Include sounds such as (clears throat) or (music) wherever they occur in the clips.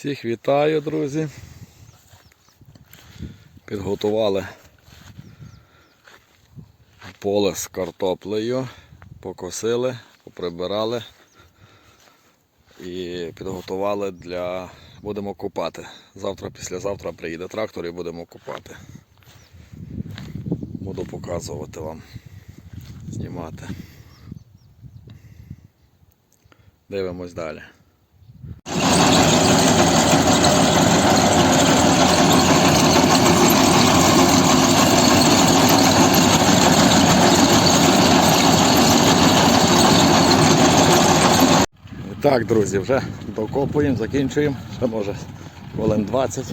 Всіх вітаю, друзі. Підготували поле з картоплею, покосили, поприбирали і підготували для. Будемо купати. Завтра, післязавтра приїде трактор і будемо купати. Буду показувати вам, знімати. Дивимось далі. Так, друзі, вже докопуємо, закінчуємо, ще може хвилин 20.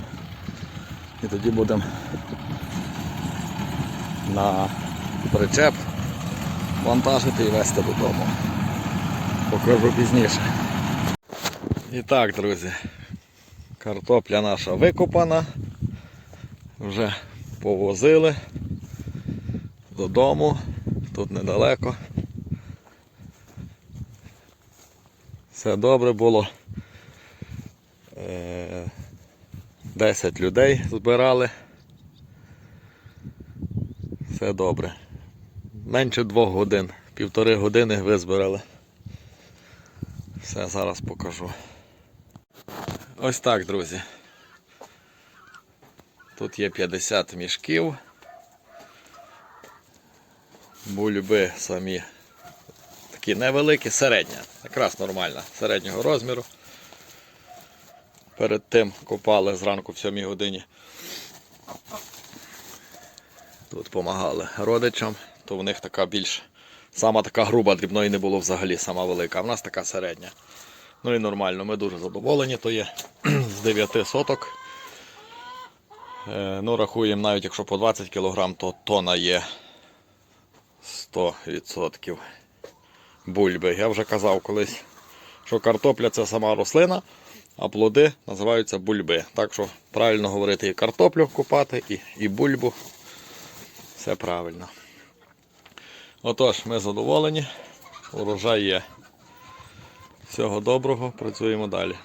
І тоді будемо на причеп вантажити і везти додому. Покажу пізніше. І так, друзі, картопля наша викопана. Вже повозили додому, тут недалеко. Все добре було. Е, 10 людей збирали. Все добре. Менше двох годин, півтори години визбирали. Все, зараз покажу. Ось так, друзі. Тут є 50 мішків. Бульби самі такі невеликі, середня, якраз нормальна, середнього розміру. Перед тим копали зранку в 7 годині. Тут допомагали родичам, то в них така більш, сама така груба, дрібної не було взагалі, сама велика, а в нас така середня. Ну і нормально, ми дуже задоволені, то є (clears throat) з 9 соток. Е, Ну, рахуємо, навіть якщо по 20 кг, то тона є 100% бульби. Я вже казав колись, що картопля це сама рослина, а плоди називаються бульби. Так що правильно говорити і картоплю купати, і, і бульбу. Все правильно. Отож, ми задоволені. Урожай є. Всього доброго, працюємо далі.